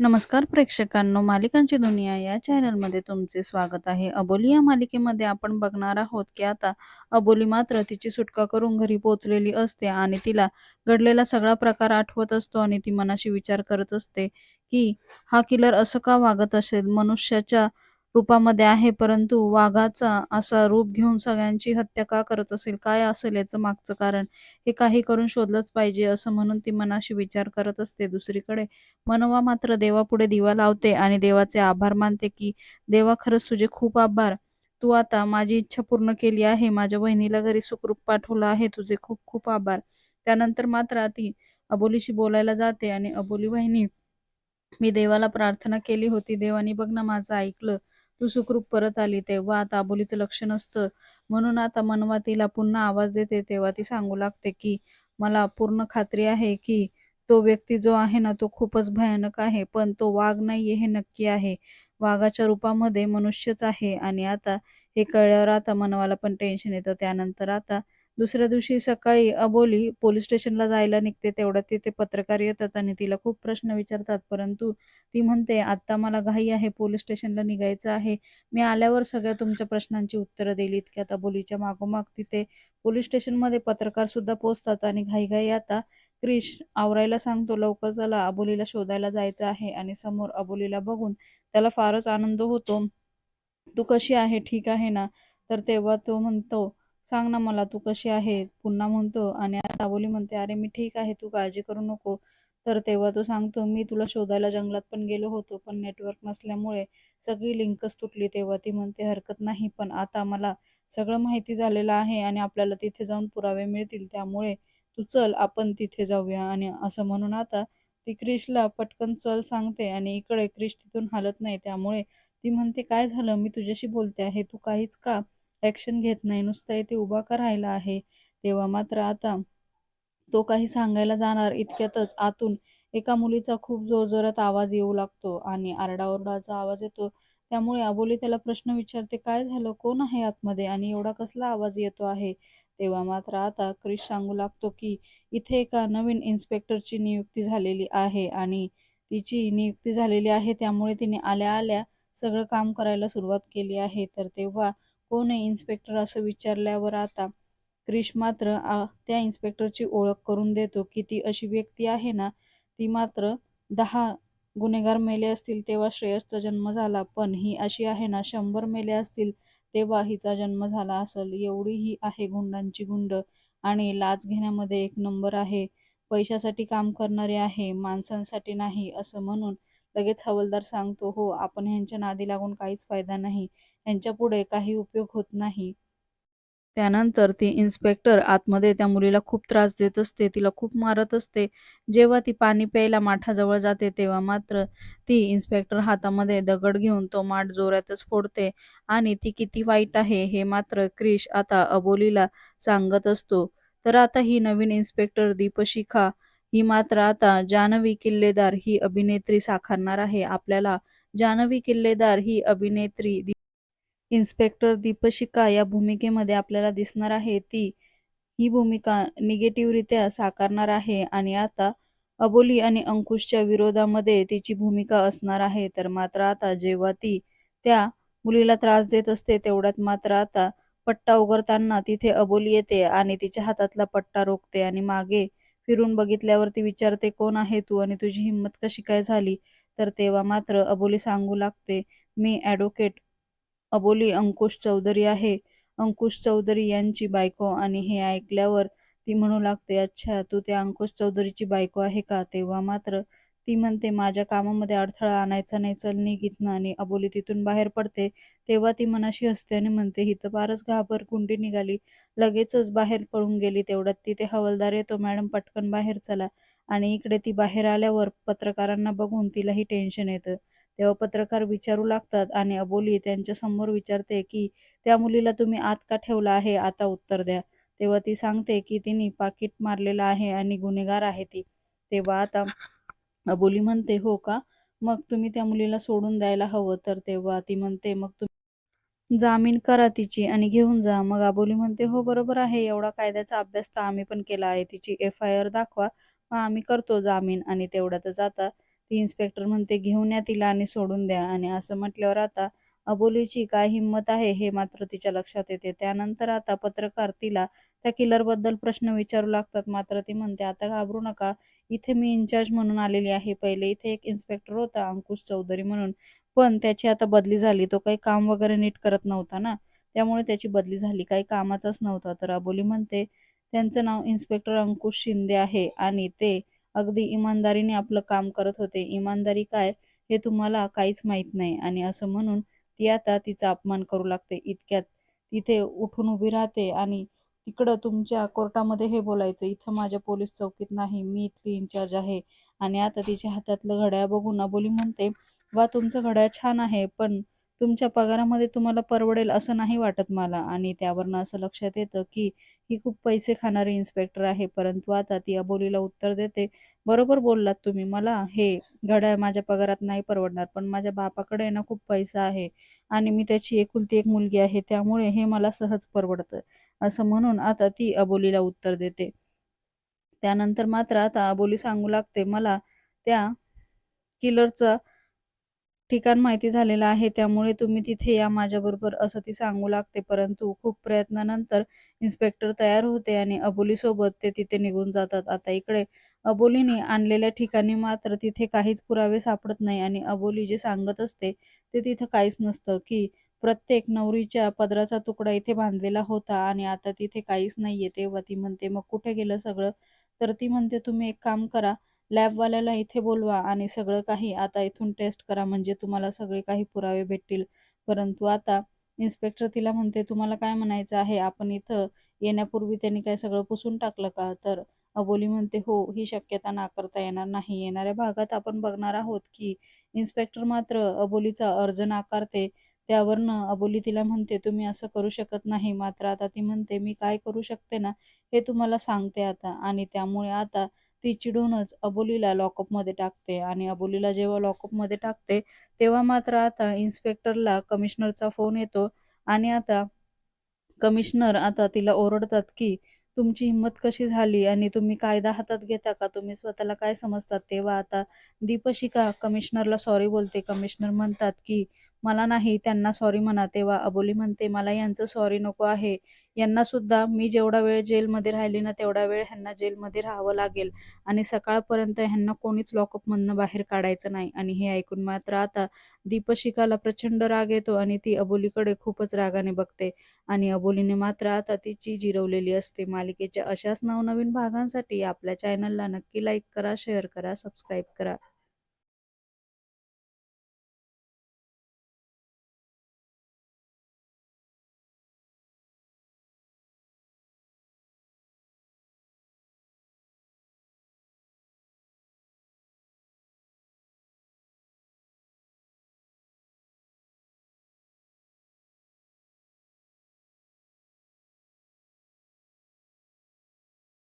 नमस्कार प्रेक्षकांनो मालिकांची दुनिया या चॅनलमध्ये तुमचे स्वागत आहे. अबोली या मालिकेमध्ये आपण बघणार आहोत की आता अबोली मात्र तिची सुटका करून घरी पोचलेली असते आणि तिला घडलेला सगळा प्रकार आठवत असतो आणि ती मनाशी विचार करत असते की हा किलर असं का वागत असेल? मनुष्याच्या रूपामध्ये आहे परंतु वाघाचा असा रूप घेऊन सगळ्यांची हत्या का करत असेल काय असेल याचं मागचं कारण? हे काही करून शोधलंच पाहिजे असं म्हणून ती मनाशी विचार करत असते दुसरीकडे. मनवा मात्र देवापुढे दिवा लावते आणि देवाचे आभार मानते की देवा खरंच तुझे खूप आभार. तू आता माझी इच्छा पूर्ण केली आहे माझ्या बहिणीला घरी सुखरूप पाठवलं आहे तुझे खूप खूप आभार. त्यानंतर मात्र ती अबोलीशी बोलायला जाते आणि अबोली बहिणी मी देवाला प्रार्थना केली होती देवानी बघ ना माझं ऐकलं. तू सुखरूप परत आली तेव्हा आता अबोलीचं लक्ष नसतं. म्हणून आता मनवा तिला पुन्हा आवाज देते. तेव्हा ती सांगू लागते की मला पूर्ण खात्री आहे की तो व्यक्ती जो आहे ना तो खूपच भयानक आहे पण तो वाघ नाहीये हे नक्की आहे. वाघाच्या रूपामध्ये मनुष्यच आहे आणि आता हे कळल्यावर आता मनवाला पण टेन्शन येतं. त्यानंतर आता दुसऱ्या दिवशी सकाळी अबोली पोलीस स्टेशनला जायला निघते तेवढ्यात तिथे पत्रकार येतात आणि तिला खूप प्रश्न विचारतात. परंतु ती म्हणते आत्ता मला घाई आहे पोलीस स्टेशनला निघायचं आहे. मी आल्यावर सगळ्या तुमच्या प्रश्नांची उत्तरं दिली इतक्यात. अबोलीच्या मागोमाग तिथे पोलीस स्टेशनमध्ये पत्रकार सुद्धा पोहोचतात आणि घाईघाई आता क्रिश आवरायला सांगतो लवकर चला अबोलीला शोधायला जायचं आहे. आणि समोर अबोलीला बघून त्याला फारच आनंद होतो. तू कशी आहे? ठीक आहे ना? तर तेव्हा तो म्हणतो सांग ना मला तू कशी आहे? पुन्हा म्हणतो आणि आता अबोली म्हणते अरे मी ठीक आहे तू काळजी करू नको. तर तेव्हा तो सांगतो मी तुला शोधायला जंगलात पण गेलो होतो पण नेटवर्क नसल्यामुळे सगळी लिंकच तुटली. तेव्हा ती म्हणते हरकत नाही पण आता मला सगळं माहिती झालेलं आहे आणि आपल्याला तिथे जाऊन पुरावे मिळतील. त्यामुळे तू चल आपण तिथे जाऊया. आणि असं म्हणून आता ती क्रिशला पटकन चल सांगते आणि इकडे क्रिश तिथून हालत नाही. त्यामुळे ती म्हणते काय झालं? मी तुझ्याशी बोलते आहे. तू काहीच का ॲक्शन घेत नाही. नुसतं इथे उभा का राहिला आहे? तेव्हा मात्र आता तो काही सांगायला जाणार. इतक्यातच आतून एका मुलीचा खूप जोरजोरात आवाज येऊ लागतो आणि आरडाओरडाचा आवाज येतो. त्यामुळे अबोली त्याला प्रश्न विचारते काय झालं? कोण आहे आतमध्ये? आणि एवढा कसला आवाज येतो आहे? तेव्हा मात्र आता क्रिश सांगू लागतो की इथे एका नवीन इन्स्पेक्टरची नियुक्ती झालेली आहे आणि तिची नियुक्ती झालेली आहे. त्यामुळे तिने आल्या आल्या सगळं काम करायला सुरुवात केली आहे. तर तेव्हा कोण आहे इन्स्पेक्टर असं विचारल्यावर आता क्रिश मात्र आ त्या इन्स्पेक्टरची ओळख करून देतो की ती अशी व्यक्ती आहे ना ती मात्र दहा गुन्हेगार मेले असतील तेव्हा श्रेयसचा जन्म झाला. पण ही अशी आहे ना शंभर मेले असतील तेव्हा हिचा जन्म झाला असेल. एवढी ही आहे गुंडांची गुंड. आणि लाच घेण्यामध्ये एक नंबर आहे. पैशासाठी काम करणारे आहे माणसांसाठी नाही असं म्हणून लगेच हवलदार सांगतो हो आपण ह्यांच्या नादी लागून काहीच फायदा नाही. यांच्या पुढे काही उपयोग होत नाही. त्यानंतर ती इन्स्पेक्टर आतमध्ये त्या मुलीला खूप त्रास देत असते तिला खूप मारत असते. जेव्हा ती पाणी प्यायला माठाजवळ जाते तेव्हा मात्र ती इन्स्पेक्टर हातामध्ये दगड घेऊन तो माठ जोरातच फोडते आणि ती किती वाईट आहे हे मात्र क्रिश आता अबोलीला सांगत असतो. तर आता ही नवीन इन्स्पेक्टर दीपशिखा ही मात्र आता जानवी किल्लेदार ही अभिनेत्री साकारणार आहे. आपल्याला जानवी किल्लेदार ही अभिनेत्री इन्स्पेक्टर दीपशिका या भूमिकेमध्ये आपल्याला दिसणार आहे. ती ही भूमिका निगेटिव्हरित्या साकारणार आहे आणि आता अबोली आणि अंकुशच्या विरोधामध्ये तिची भूमिका असणार आहे. तर मात्र आता जेव्हा ती त्या मुलीला त्रास देत असते तेवढ्यात मात्र आता पट्टा उघडताना तिथे अबोली येते आणि तिच्या हातातला पट्टा रोखते आणि मागे फिरून बघितल्यावर ती विचारते कोण आहे तू आणि तुझी हिंमत कशी काय झाली? तर तेव्हा मात्र अबोली सांगू लागते मी ॲडव्होकेट अबोली अंकुश चौधरी आहे. अंकुश चौधरी यांची बायको आणि हे ऐकल्यावर ती म्हणू लागते अच्छा तू त्या अंकुश चौधरीची बायको आहे का? तेव्हा मात्र ती म्हणते माझ्या कामामध्ये अडथळा आणायचा नाही चल निघितनं आणि अबोली तिथून बाहेर पडते. तेव्हा ती मनाशी असते आणि म्हणते ही तर फारच घाबर कुंडी निघाली. लगेचच बाहेर पळून गेली. तेवढ्यात तिथे हवालदार येतो. मॅडम पटकन बाहेर चला. आणि इकडे ती बाहेर आल्यावर पत्रकारांना बघून तिलाही टेन्शन येतं. तेव्हा पत्रकार विचारू लागतात आणि अबोली त्यांच्यासमोर विचारते की त्या मुलीला तुम्ही आत का ठेवला आहे? आता उत्तर द्या. तेव्हा ती सांगते की तिने पाकिट मारलेलं आहे आणि गुन्हेगार आहे ती. तेव्हा आता अबोली म्हणते हो का? मग तुम्ही त्या मुलीला सोडून द्यायला हवं? तर तेव्हा ती म्हणते मग तुम्ही जामीन करा तिची आणि घेऊन जा. मग अबोली म्हणते हो बरोबर आहे. एवढा कायद्याचा अभ्यास तर आम्ही पण केला आहे. तिची एफ आय आर दाखवा. मग आम्ही करतो जामीन. आणि तेवढ्यातच आता ती इन्स्पेक्टर म्हणते घेऊन या तिला आणि सोडून द्या. आणि असं म्हटल्यावर आता अबोलीची काय हिंमत आहे हे मात्र तिच्या लक्षात येते. त्यानंतर आता पत्रकार तिला त्या किलरबद्दल प्रश्न विचारू लागतात. मात्र ती म्हणते आता घाबरू नका. इथे मी इन्चार्ज म्हणून आलेली आहे. पहिले इथे एक इन्स्पेक्टर होता अंकुश चौधरी म्हणून. पण त्याची आता बदली झाली. तो काही काम वगैरे नीट करत नव्हता ना. त्यामुळे त्याची बदली झाली. काही कामाचाच नव्हता. तर अबोली म्हणते त्यांचं नाव इन्स्पेक्टर अंकुश शिंदे आहे आणि ते अगदी इमानदारीने आपलं काम करत होते. इमानदारी काय? हे तुम्हाला काहीच माहीत नाही आणि असं म्हणून ती आता तिचा अपमान करू लागते. इतक्यात तिथे उठून उभी राहते आणि तिकडं तुमच्या कोर्टामध्ये हे बोलायचं इथं माझ्या पोलीस चौकीत नाही मी इथली इन्चार्ज आहे. आणि आता तिच्या हातातलं घड्याळ बघून अबोली म्हणते वा तुमचं घड्याळ छान आहे पण तुमच्या पगारामध्ये तुम्हाला परवडेल असं नाही वाटत मला. आणि त्यावरनं असं लक्षात येतं की ही खूप पैसे खाणारी इन्स्पेक्टर आहे. परंतु आता ती अबोलीला उत्तर देते बरोबर बोललात तुम्ही. मला हे घड्याळ माझ्या पगारात नाही परवडणार पण माझ्या बापाकडे ना खूप पैसा आहे आणि मी त्याची एकुलती एक मुलगी आहे त्यामुळे हे मला सहज परवडतं. असं म्हणून आता ती अबोलीला उत्तर देते. त्यानंतर मात्र आता अबोली सांगू लागते मला त्या किलरचं ठिकाण माहिती झालेलं आहे. त्यामुळे तुम्ही तिथे या माझ्याबरोबर असं ती सांगू लागते. परंतु खूप प्रयत्नानंतर इन्स्पेक्टर तयार होते आणि अबोलीसोबत ते तिथे निघून जातात. आता इकडे अबोलीने आणलेल्या ठिकाणी मात्र तिथे काहीच पुरावे सापडत नाही आणि अबोली जे सांगत असते ते तिथं काहीच नसतं की प्रत्येक नवरीच्या पदराचा तुकडा इथे बांधलेला होता आणि आता तिथे काहीच नाहीये. तेव्हा ती म्हणते मग कुठे गेलं सगळं? तर ती म्हणते तुम्ही एक काम करा लॅबवाल्याला इथे बोलवा आणि सगळं काही आता इथून टेस्ट करा म्हणजे तुम्हाला सगळे काही पुरावे भेटतील. परंतु आता इन्स्पेक्टर तिला म्हणते तुम्हाला काय म्हणायचं आहे? आपण इथं येण्यापूर्वी त्यांनी काय सगळं पुसून टाकलं का? तर अबोली म्हणते हो ही शक्यता नाकारता येणार नाही. येणाऱ्या भागात आपण बघणार आहोत की इन्स्पेक्टर मात्र अबोलीचा अर्ज नाकारते. त्यावरनं अबोली तिला म्हणते तुम्ही असं करू शकत नाही. मात्र आता ती म्हणते मी काय करू शकते ना? हे तुम्हाला सांगते आता. आणि त्यामुळे आता ती चिडूनच अबोलीला लॉकअपमध्ये टाकते आणि अबोलीला जेव्हा लॉकअपमध्ये टाकते तेव्हा मात्र आता इन्स्पेक्टरला कमिशनरचा फोन येतो आणि आता कमिशनर आता तिला ओरडतात की तुमची हिंमत कशी झाली आणि तुम्ही कायदा हातात घेता का? तुम्ही स्वतःला काय समजतात? तेव्हा आता दीपशिका कमिशनरला सॉरी बोलते. कमिशनर म्हणतात की मला नाही त्यांना सॉरी म्हणा तेव्हा. अबोली म्हणते मला यांचं सॉरी नको आहे. यांना सुद्धा मी जेवढा वेळ जेलमध्ये राहिली ना तेवढा वेळ ह्यांना जेलमध्ये राहावं लागेल. आणि सकाळपर्यंत ह्यांना कोणीच लॉकअपमधनं बाहेर काढायचं नाही. आणि हे ऐकून मात्र आता दीपशिकाला प्रचंड राग येतो आणि ती अबोलीकडे खूपच रागाने बघते. आणि अबोलीने मात्र आता तिची जिरवलेली असते. मालिकेच्या अशाच नवनवीन भागांसाठी आपल्या चॅनलला नक्की लाईक करा शेअर करा सबस्क्राईब करा.